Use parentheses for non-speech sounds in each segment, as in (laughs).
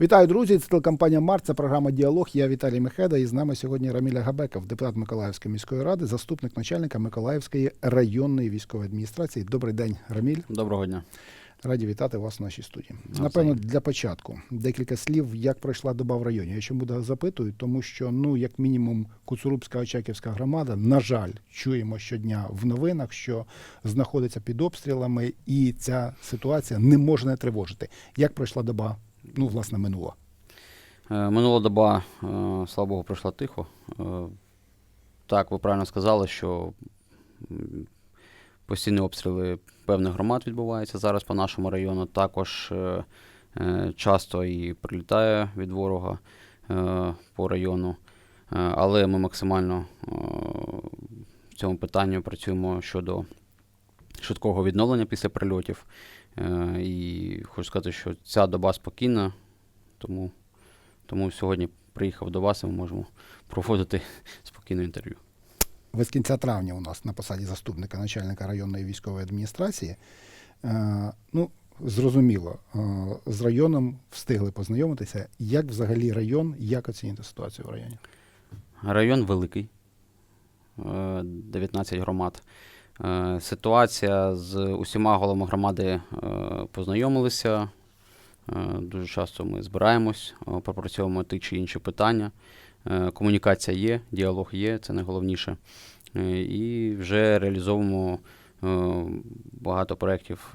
Вітаю, друзі! Це телекомпанія Март. Це програма Діалог. Я Віталій Мехеда. І з нами сьогодні Раміля Габеков, депутат Миколаївської міської ради, заступник начальника Миколаївської районної військової адміністрації. Добрий день, Раміль. Доброго дня. Раді вітати вас в нашій студії. Навзаєм. Напевно, для початку декілька слів, як пройшла доба в районі. Я чому буду запитую, тому що ну як мінімум Куцурубська Очаківська громада, на жаль, чуємо щодня в новинах, що знаходиться під обстрілами, і ця ситуація не може не тривожити. Як пройшла доба? Ну, власне, минула. Е, Минула доба, е, слава Богу, пройшла тихо. Е, Так, ви правильно сказали, що постійні обстріли певних громад відбуваються зараз по нашому району. Також часто і прилітає від ворога по району. Але ми максимально в цьому питанні працюємо щодо швидкого відновлення після прильотів. Е, І хочу сказати, що ця доба спокійна, тому, тому сьогодні приїхав до вас і ми можемо проводити (laughs) спокійне інтерв'ю. Ви з кінця травня у нас на посаді заступника начальника районної військової адміністрації. Е, ну, зрозуміло, е, з районом встигли познайомитися. Як взагалі район, як оцінюєте ситуацію в районі? Район великий, е, 19 громад. Е, Ситуація з усіма головами громади е, познайомилися. Е, Дуже часто ми збираємось, пропрацьовуємо ті чи інші питання. Комунікація є, діалог є, це найголовніше. І вже реалізовуємо багато проєктів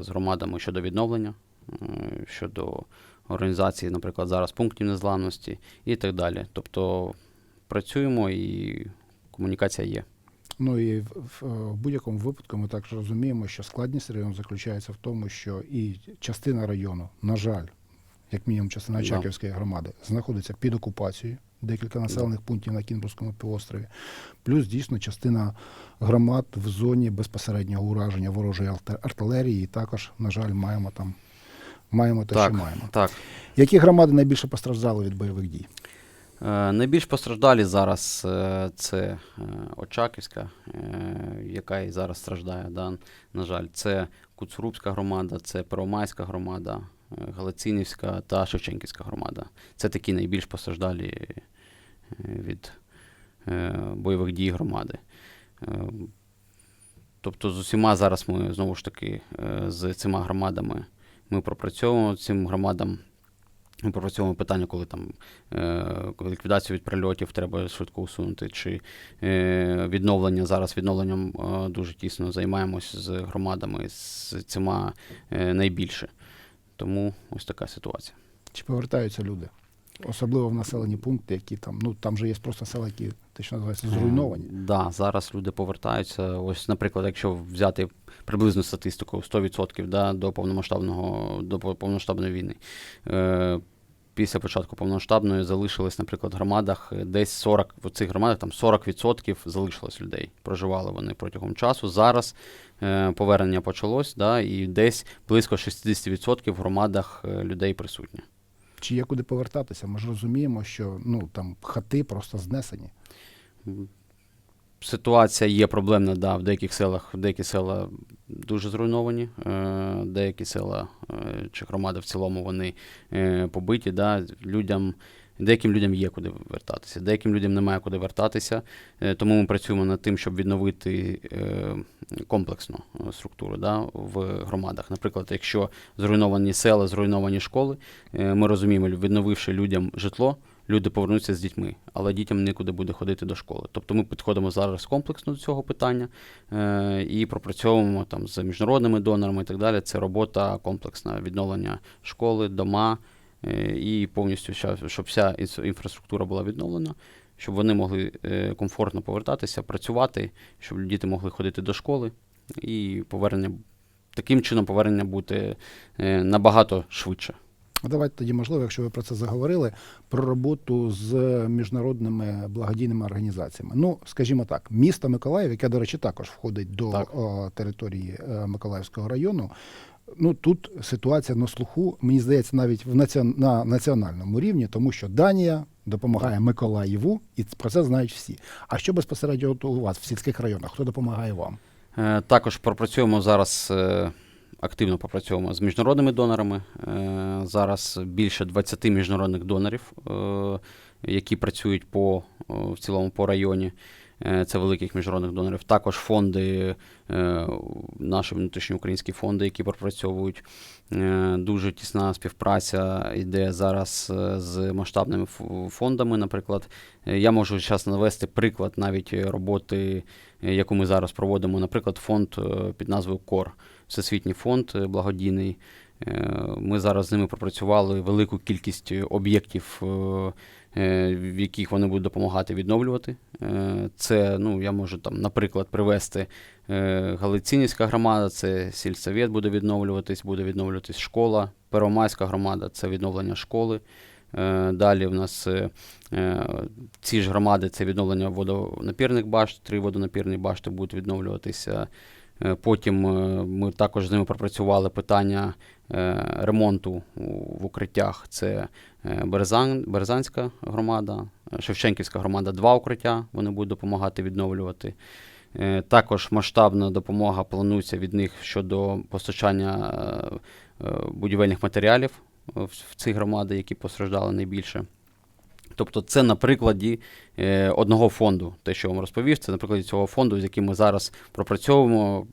з громадами щодо відновлення, щодо організації, наприклад, зараз пунктів незламності і так далі. Тобто працюємо і комунікація є. Ну і в, в, в будь-якому випадку ми також розуміємо, що складність району заключається в тому, що і частина району, на жаль, як мінімум частина Да. Очаківської громади, знаходиться під окупацією. Декілька населених пунктів на Кінбурзькому півострові, плюс дійсно частина громад в зоні безпосереднього ураження ворожої артилерії. І також, на жаль, маємо там маємо те, Так. що маємо. Так. Які громади найбільше постраждали від бойових дій? Е, Найбільш постраждалі зараз е, це е, Очаківська, яка і зараз страждає, да, на жаль. Це Куцурубська громада, це Первомайська громада, Галицинівська та Шевченківська громада. Це такі найбільш постраждалі від бойових дій громади. Тобто з усіма зараз ми знову ж таки з цими громадами ми пропрацьовуємо цим громадам. Пропрацьовуємо питання, коли там е, ліквідацію від прильотів треба швидко усунути, чи е, відновлення зараз відновленням е, дуже тісно займаємось з громадами, з цими е, найбільше. Тому ось така ситуація. Чи повертаються люди? Особливо в населені пункти, які там, ну там же є просто села, які те, що називається, зруйновані. Так, да, зараз люди повертаються. Ось, наприклад, якщо взяти приблизну статистику 100% да, до повномасштабного до повномасштабної війни. Е, Після початку повномасштабної залишилось, наприклад, в громадах е, десь 40, в цих громадах там 40% залишилось людей. Проживали вони протягом часу. Зараз е, повернення почалось, да, і десь близько 60% в громадах е, людей присутні. Чи є куди повертатися? Ми ж розуміємо, що ну там хати просто знесені. Ситуація є проблемна, да, в деяких селах, в деякі села дуже зруйновані, е, деякі села е, чи громади в цілому вони е, побиті. Да, людям, деяким людям є куди вертатися, деяким людям немає куди вертатися. Тому ми працюємо над тим, щоб відновити комплексно е, структуру да, в громадах. Наприклад, якщо зруйновані села, зруйновані школи, ми розуміємо, відновивши людям житло, люди повернуться з дітьми, але дітям нікуди буде ходити до школи. Тобто ми підходимо зараз комплексно до цього питання е, і пропрацьовуємо там з міжнародними донорами і так далі. Це робота комплексна, відновлення школи, дома е, і повністю щоб вся інфраструктура була відновлена. Щоб вони могли е, комфортно повертатися, працювати, щоб діти могли ходити до школи, і повернення таким чином повернення бути е, набагато швидше. Давайте тоді, можливо, якщо ви про це заговорили, про роботу з міжнародними благодійними організаціями. Ну, скажімо так, місто Миколаїв, яке, до речі, також входить до Так. о, території е, Миколаївського району. Ну тут ситуація на слуху, мені здається, навіть в націон... на національному рівні, тому що Данія допомагає Миколаєву, і про це знають всі. А що безпосередньо у вас в сільських районах? Хто допомагає вам? Е, Також пропрацюємо зараз е, активно попрацьовуємо з міжнародними донорами. Е, Зараз більше 20 міжнародних донорів, е, які працюють по, в цілому по районі. Е, Це великих міжнародних донорів. Також фонди, е, наші внутрішньоукраїнські фонди, які пропрацьовують. Е, Дуже тісна співпраця йде зараз е, з масштабними фондами. Наприклад, Е, я можу зараз навести приклад навіть е, роботи, е, яку ми зараз проводимо. Наприклад, фонд е, під назвою КОР, Всесвітній фонд е, благодійний. Е, Ми зараз з ними пропрацювали велику кількість е, об'єктів, в яких вони будуть допомагати відновлювати. Це, ну, я можу там, наприклад, привести Галицинівська громада, це сільсовет буде відновлюватись, буде відновлюватись школа. Первомайська громада це відновлення школи. Далі в нас ці ж громади це відновлення водонапірних башт, три водонапірні башти будуть відновлюватися. Е, Потім е, ми також з ними пропрацювали питання е, ремонту в укриттях. Це Березан, Березанська громада, Шевченківська громада, два укриття. Вони будуть допомагати відновлювати. Також масштабна допомога планується від них щодо постачання будівельних матеріалів в ці громади, які постраждали найбільше. Тобто це на прикладі е, одного фонду, те, що вам розповів, це на прикладі цього фонду, з яким ми зараз пропрацьовуємо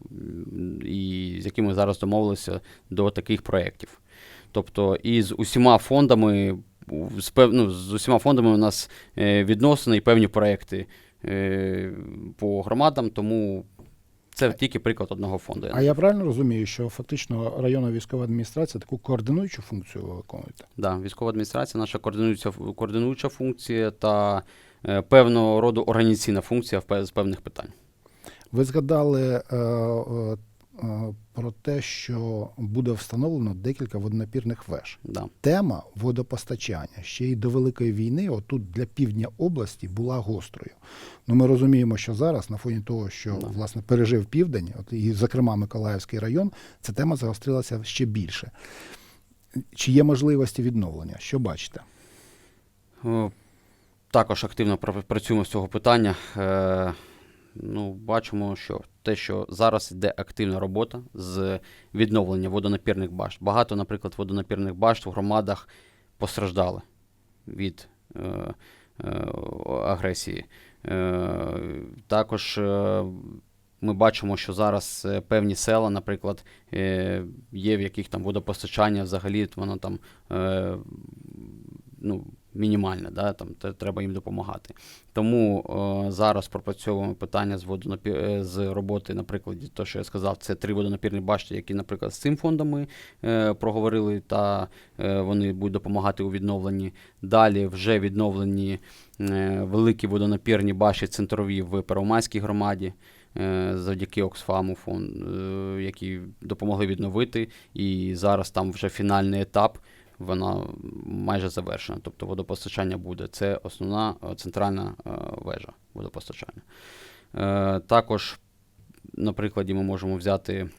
і з яким ми зараз домовилися до таких проєктів. Тобто, і з усіма фондами, з, пев, ну, з усіма фондами у нас е, відносини і певні проєкти е, по громадам, тому це тільки приклад одного фонду. А я правильно розумію, що фактично районна військова адміністрація таку координуючу функцію виконує? виконуєте? Да, військова адміністрація, наша координуюча, координуюча функція та е, певного роду організаційна функція в з певних питань. Ви згадали е, е, про те, що буде встановлено декілька водонапірних веж. Да. Тема водопостачання ще й до Великої війни, отут для півдня області, була гострою. Ну, ми розуміємо, що зараз, на фоні того, що Да. власне пережив південь, от і, зокрема Миколаївський район, ця тема загострилася ще більше. Чи є можливості відновлення? Що бачите? Е, Також активно пра- працюємо з цього питання. Ну, бачимо, що те, що зараз йде активна робота з відновлення водонапірних башт. Багато, наприклад, водонапірних башт в громадах постраждали від е, е, агресії. Е, також е, ми бачимо, що зараз е, певні села, наприклад, е, є, в яких там водопостачання взагалі воно там е, ну, мінімальне, да, там, треба їм допомагати. Тому е, зараз пропрацьовуємо питання з, водонапі... е, з роботи, наприклад, то, що я сказав, це три водонапірні башти, які, наприклад, з цим фондом ми е, проговорили, та е, вони будуть допомагати у відновленні. Далі вже відновлені е, великі водонапірні башти центрові в Первомайській громаді. е, Завдяки Оксфаму фонд, е, які допомогли відновити, і зараз там вже фінальний етап вона майже завершена. Тобто водопостачання буде. Це основна е, центральна е, вежа водопостачання. Е, Також, на прикладі, ми можемо взяти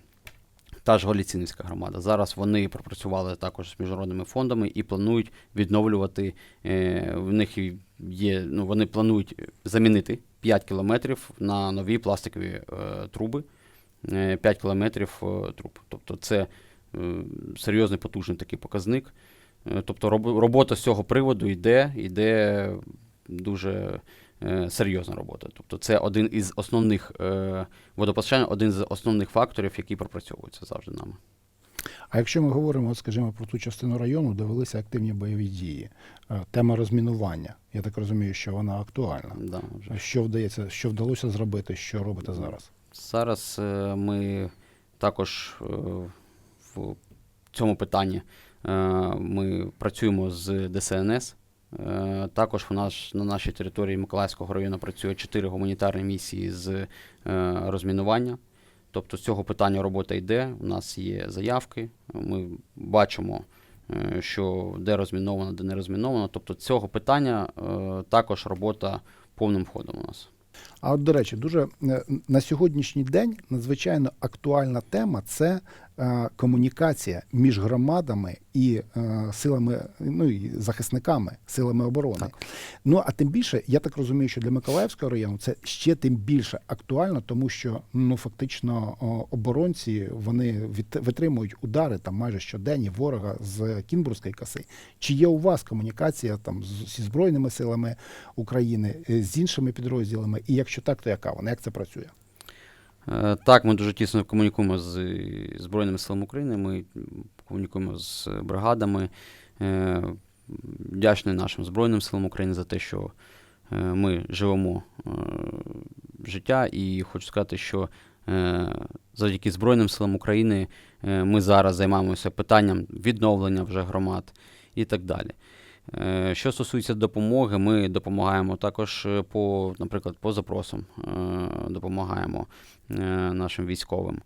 та ж Голіцинівська громада. Зараз вони пропрацювали також з міжнародними фондами і планують відновлювати. е, В них є, ну, вони планують замінити 5 кілометрів на нові пластикові е, труби. е, 5 кілометрів е, труб. Тобто це е, серйозний потужний такий показник. Е, Тобто робота з цього приводу йде, йде дуже е, серйозна робота. Тобто це один із основних е, водопостачання, один з основних факторів, який пропрацьовується завжди нами. А якщо ми говоримо, от, скажімо, про ту частину району, де велися активні бойові дії, тема розмінування, я так розумію, що вона актуальна. Да, вже. Що вдається, що вдалося зробити, що робите зараз? Зараз ми також в цьому питанні ми працюємо з ДСНС. Е, Також у нас на нашій території Миколаївського району працює чотири гуманітарні місії з е, розмінування. Тобто з цього питання робота йде. У нас є заявки. Ми бачимо, е, що де розміновано, де не розміновано. Тобто цього питання е, також робота повним ходом у нас. А от, до речі, дуже е, на сьогоднішній день надзвичайно актуальна тема це е, комунікація між громадами і е, силами, ну і захисниками, силами оборони. Так. Ну а тим більше, я так розумію, що для Миколаївського району це ще тим більше актуально, тому що ну фактично оборонці вони витримують удари там майже щоденні ворога з Кінбурзької коси. Чи є у вас комунікація там зі збройними силами України, е, з іншими підрозділами? І якщо так, то яка вона? Як це працює? Е, Так, ми дуже тісно комунікуємо з е, Збройними силами України, ми комунікуємо з бригадами. Е, Вдячний нашим Збройним силам України за те, що ми живемо життя, і хочу сказати, що завдяки Збройним силам України ми зараз займаємося питанням відновлення вже громад і так далі. Е, Що стосується допомоги, ми допомагаємо також е, по, наприклад, по запросам, е, допомагаємо нашим військовим.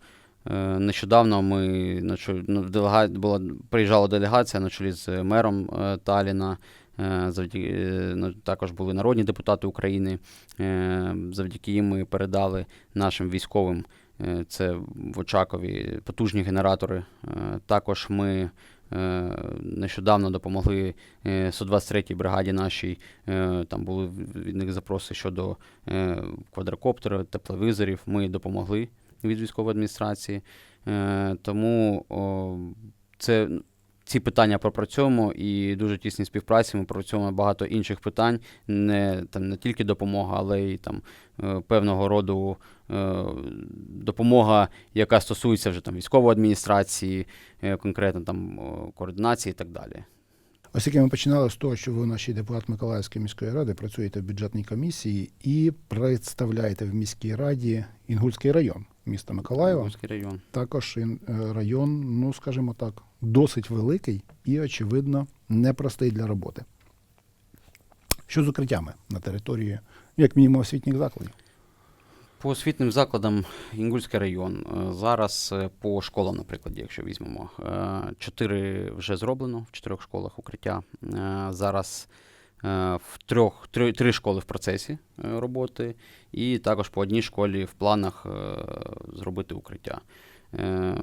Нещодавно ми на ну, делега... була, приїжджала делегація на чолі з мером Таліна. Завдяки, також були народні депутати України. Завдяки їм ми передали нашим військовим це в Очакові потужні генератори. Також ми нещодавно допомогли е, 123-й бригаді нашій. Е, Там були від них запроси щодо квадрокоптерів, тепловізорів. Ми допомогли від військової адміністрації. Е, Тому це. Ці питання пропрацьовуємо і дуже тісній співпраці ми пропрацьовуємо багато інших питань, не, там, не тільки допомога, але й там, е, певного роду е, допомога, яка стосується вже там, військової адміністрації, е, конкретно там, координації і так далі. Оскільки ми починали з того, що ви, нашій депутат Миколаївської міської ради, працюєте в бюджетній комісії і представляєте в міській раді Інгульський район міста Миколаєва. Район. Також е, район, ну скажімо так, досить великий і, очевидно, непростий для роботи. Що з укриттями на території, як мінімум, освітніх закладів? По освітнім закладам Інгульський район. е, Зараз е, по школам, наприклад, якщо візьмемо, чотири вже зроблено в чотирьох школах укриття. Зараз в трьох три, три школи в процесі е, роботи, і також по одній школі в планах е, зробити укриття. Е,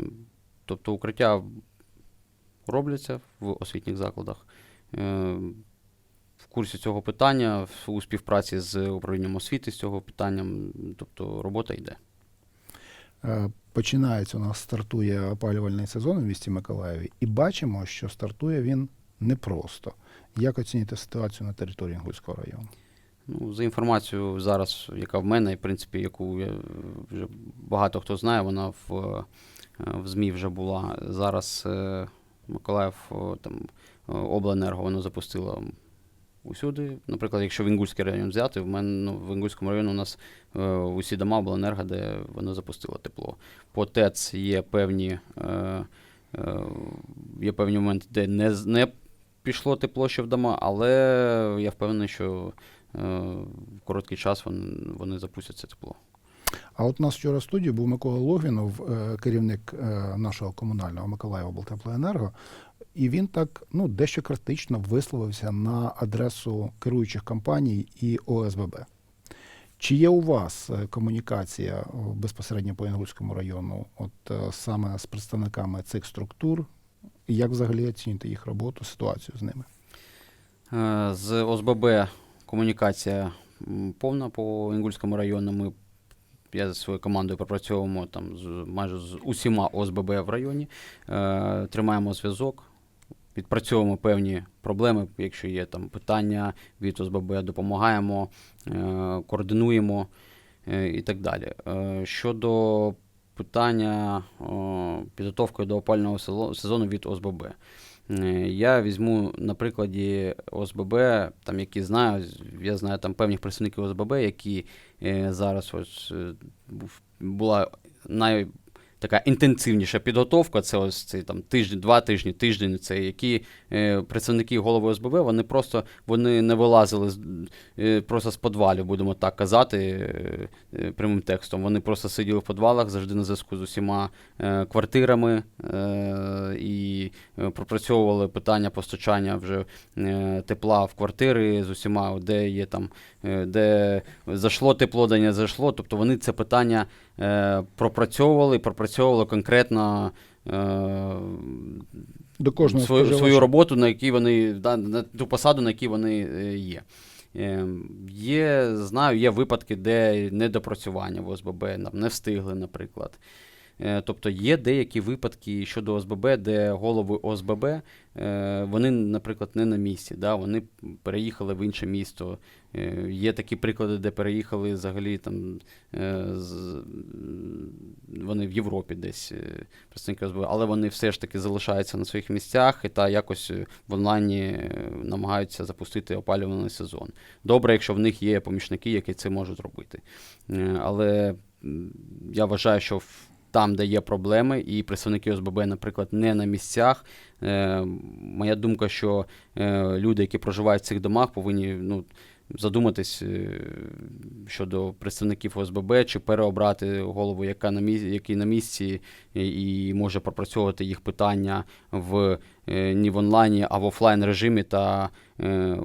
Тобто укриття робляться в освітніх закладах. Е, в курсі цього питання, у співпраці з управлінням освіти з цього питання, тобто робота йде. Е, Починається у нас стартує опалювальний сезон у місті Миколаєві, і бачимо, що стартує він непросто. Як оцінити ситуацію на території Інгульського району? Ну, за інформацією зараз, яка в мене, і, в принципі, яку я, е, вже багато хто знає, вона в, е, в ЗМІ вже була. Зараз е, Миколаїв там, обленерго воно запустило усюди. Наприклад, якщо в Інгульський район взяти, в мене ну, в Інгульському районі у нас е, усі дома обленерго, де воно запустило тепло. По ТЕЦ є певні, е, є певні моменти, де не, не пішло тепло ще в дома, але я впевнений, що е, в короткий час вони, вони запустять це тепло. А от у нас вчора в студії був Микола Логвінов, е, керівник е, нашого комунального Миколаєва облтеплоенерго, і він так ну дещо критично висловився на адресу керуючих компаній і ОСББ. Чи є у вас комунікація безпосередньо по Інгульському району, от саме з представниками цих структур? І як взагалі оцінити їх роботу, ситуацію з ними? Е, З ОСББ комунікація повна по Інгульському району. Ми, я зі своєю командою пропрацьовуємо там з, майже з усіма ОСББ в районі, е, тримаємо зв'язок, відпрацьовуємо певні проблеми, якщо є там питання від ОСББ, допомагаємо, е, координуємо е, і так далі. Е, щодо питання підготовки до опального сезо- сезону від ОСББ. Е, Я візьму на прикладі ОСББ, там які знаю, я знаю там певних представників ОСББ, які е, зараз ось е, була най така інтенсивніша підготовка. Це ось цей там тиждень, два тижні, тиждень. Це які е, представники голови ОСББ, вони просто вони не вилазили з е, просто з підвалів, будемо так казати, е, е, прямим текстом. Вони просто сиділи в підвалах, завжди на зв'язку з усіма е, квартирами е, і е, пропрацьовували питання постачання вже е, тепла в квартири з усіма, де є там, де зайшло тепло, де не зайшло. Тобто вони це питання е, пропрацьовували, пропрацьовували конкретно е, До кожного свою, споживача. свою роботу, на якій вони да, на ту посаду, на якій вони е, є. Е, Є, знаю, є випадки, де недопрацювання в ОСББ не встигли, наприклад. Е, Тобто є деякі випадки щодо ОСББ, де голови ОСББ, е, вони, наприклад, не на місці, да, вони переїхали в інше місто. Е, Є такі приклади, де переїхали взагалі там, вони в Європі десь представники ОСББ, але вони все ж таки залишаються на своїх місцях і та якось в онлайні намагаються запустити опалювальний сезон. Добре, якщо в них є помічники, які це можуть робити. Але я вважаю, що в- там, де є проблеми, і представники ОСББ, наприклад, не на місцях. Е, моя думка, що е, люди, які проживають в цих домах, повинні ну, задуматись е, щодо представників ОСББ, чи переобрати голову, яка на місці, який на місці, і, і може пропрацьовувати їх питання в е, не в онлайні, а в офлайн режимі та е,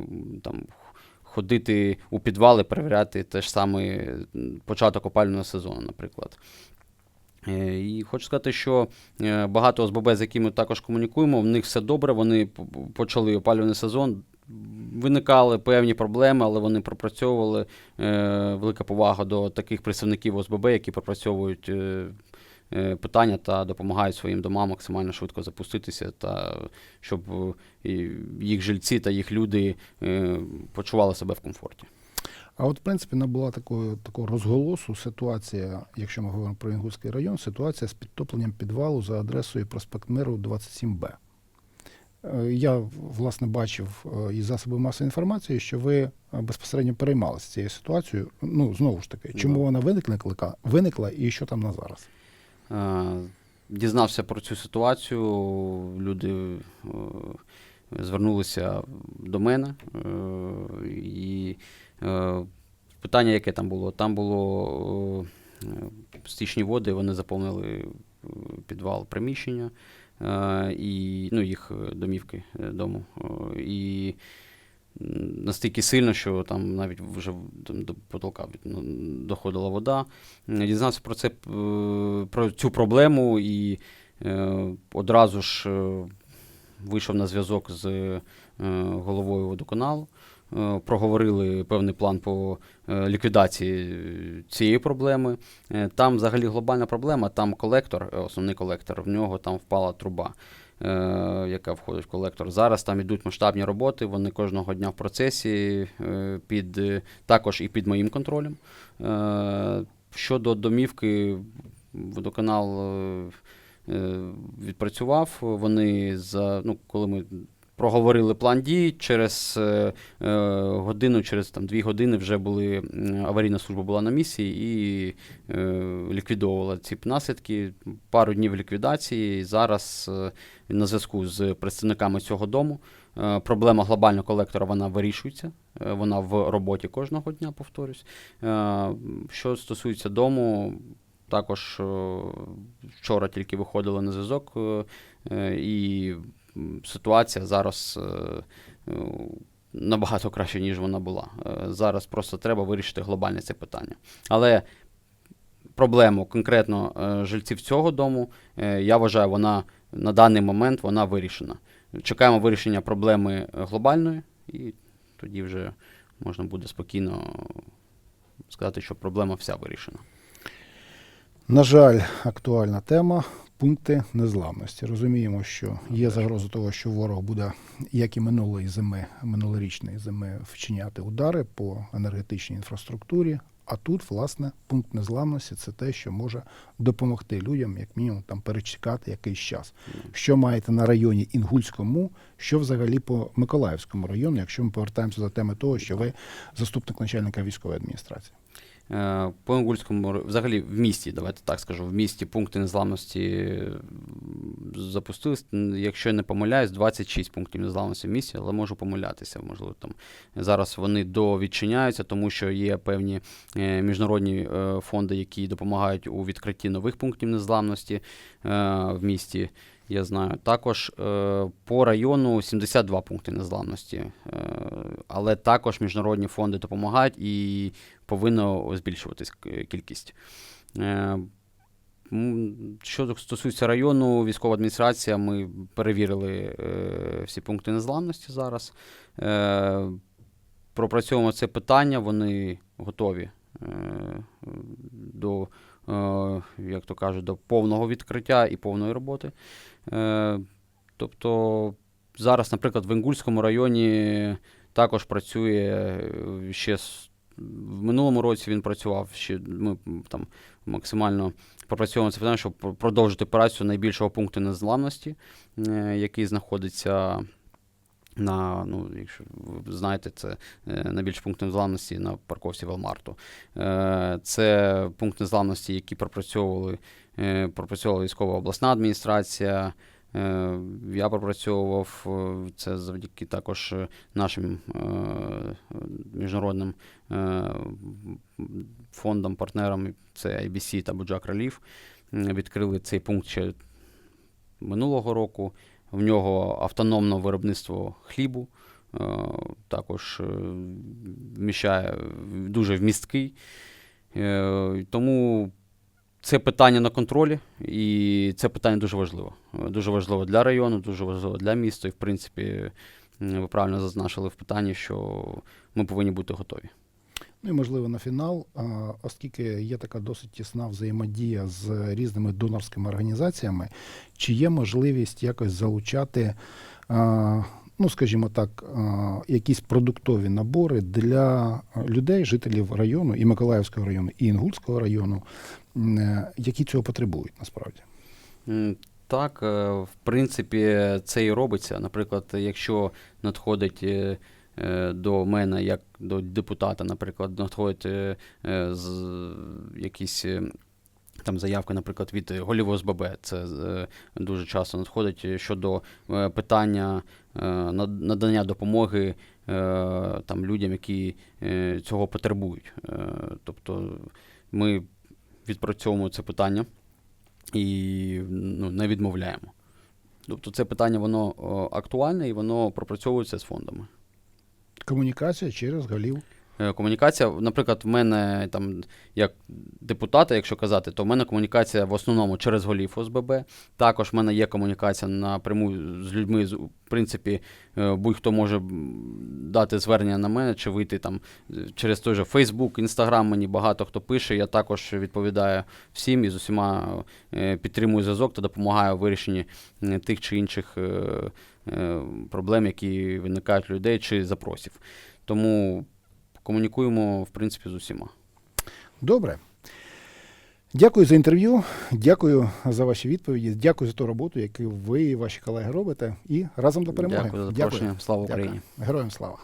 там. Ходити у підвали, перевіряти теж саме початок опалювального сезону, наприклад. Е, І хочу сказати, що е, багато ОСББ, з якими також комунікуємо, в них все добре. Вони почали опалювальний сезон. Виникали певні проблеми, але вони пропрацьовували. Е, Велика повага до таких представників ОСББ, які пропрацьовують питання та допомагають своїм домам максимально швидко запуститися, та щоб їх жильці та їх люди почували себе в комфорті. А от, в принципі, набула такого, такого розголосу ситуація, якщо ми говоримо про Інгульський район, ситуація з підтопленням підвалу за адресою проспект Миру 27Б. Е, Я, власне, бачив е, із засобів масової інформації, що ви е, безпосередньо переймалися цією ситуацією. Ну, знову ж таки, чому вона виникла, виникла і що там на зараз? Дізнався про цю ситуацію. Люди звернулися до мене. І питання, яке там було? Там було е, стічні води, вони заповнили е, підвал приміщення е, і ну, їх е, домівки е, дому. Е, І настільки сильно, що там навіть вже до потолка ну, доходила вода. Дізнався про це е, про цю проблему і е, одразу ж е, вийшов на зв'язок з е, головою водоканалу. Е, Проговорили певний план по е, ліквідації цієї проблеми. Е, Там взагалі глобальна проблема, там колектор, основний колектор, в нього там впала труба, яка входить в колектор. Зараз там йдуть масштабні роботи, вони кожного дня в процесі, під, також і під моїм контролем. Щодо домівки, водоканал відпрацював. Вони за ну, коли ми проговорили план дій, через е, е, годину, через там дві години вже були аварійна служба була на місці і е, ліквідовувала ці наслідки. Пару днів ліквідації. Зараз на зв'язку з представниками цього дому. Проблема глобального колектора вона вирішується. Вона в роботі кожного дня, повторюсь. Що стосується дому, також вчора тільки виходили на зв'язок, і ситуація зараз е, е, набагато краще, ніж вона була. Е, Зараз просто треба вирішити глобальне це питання. Але проблему конкретно жильців цього дому, я вважаю, вона на даний момент вона вирішена. Чекаємо вирішення проблеми глобальної, і тоді вже можна буде спокійно сказати, що проблема вся вирішена. На жаль, актуальна тема пункти незламності. Розуміємо, що є загроза того, що ворог буде, як і минулої зими, минулорічної зими, вчиняти удари по енергетичній інфраструктурі. А тут, власне, пункт незламності це те, що може допомогти людям, як мінімум, там перечекати якийсь час. Що маєте на районі Інгульському, що взагалі по Миколаївському району, якщо ми повертаємося до теми того, що ви заступник начальника військової адміністрації. Е, По Інгульському, взагалі в місті, давайте так скажу, в місті пункти незламності запустились, якщо не помиляюсь, 26 пунктів незламності в місті, але можу помилятися. Можливо, там зараз вони довідчиняються, тому що є певні е, міжнародні е, фонди, які допомагають у відкритті нових пунктів незламності в місті. Я знаю. Також е, по району 72 пункти незламності, е, але також міжнародні фонди допомагають і повинно збільшуватись кількість. Е, що стосується району, військова адміністрація, ми перевірили е, всі пункти незламності зараз. Е, пропрацьовуємо це питання, вони готові е, до, як то кажуть, до повного відкриття і повної роботи. Е, тобто зараз, наприклад, в Інгульському районі також працює е, ще в минулому році він працював ще ми там максимально пропрацьовуємо це питання, щоб продовжити операцію найбільшого пункту незламності, е, який знаходиться на, ну, якщо ви знаєте, це е, найбільший пункт незламності на парковці Велмарту. Е, Це пункт незламності, який пропрацьовували, е, пропрацьовувала військова обласна адміністрація. Я пропрацьовував це завдяки також нашим міжнародним фондам, партнерам, це IBC та Буджак. М, Відкрили цей пункт ще минулого року. В нього автономне виробництво хлібу, е, також е, вміщає дуже вмісткий. Е, Тому це питання на контролі, і це питання дуже важливо. Дуже важливо для району, дуже важливо для міста. І, в принципі, ви правильно зазначили в питанні, що ми повинні бути готові. Ну і можливо на фінал, оскільки є така досить тісна взаємодія з різними донорськими організаціями, чи є можливість якось залучати, ну скажімо так, якісь продуктові набори для людей, жителів району і Миколаївського району, і Інгульського району, е, які цього потребують насправді? Так, е, в принципі, це і робиться. Наприклад, якщо надходить е, до мене, як до депутата, наприклад, надходить е, е, якісь. е, Там заявка, наприклад, від голів ОСББ, це е, дуже часто надходить е, щодо е, питання е, надання допомоги е, там, людям, які е, цього потребують. Е, тобто ми відпрацьовуємо це питання і ну, не відмовляємо. Тобто це питання воно актуальне і воно пропрацьовується з фондами. Комунікація через голів. Е, Комунікація, наприклад, в мене там як депутата, якщо казати, то в мене комунікація в основному через голів ОСББ. Також в мене є комунікація напряму з людьми. В принципі, е, будь-хто може дати звернення на мене чи вийти там е, через той же Facebook, Instagram. Мені багато хто пише. Я також відповідаю всім і з усіма підтримую зв'язок та допомагаю в вирішенні тих чи інших проблем, які виникають у людей чи запросів. Тому комунікуємо, в принципі, з усіма. Добре. Дякую за інтерв'ю, дякую за ваші відповіді, дякую за ту роботу, яку ви і ваші колеги робите. І разом до перемоги. Дякую за запрошення. Слава Дякую. Україні! Героям слава.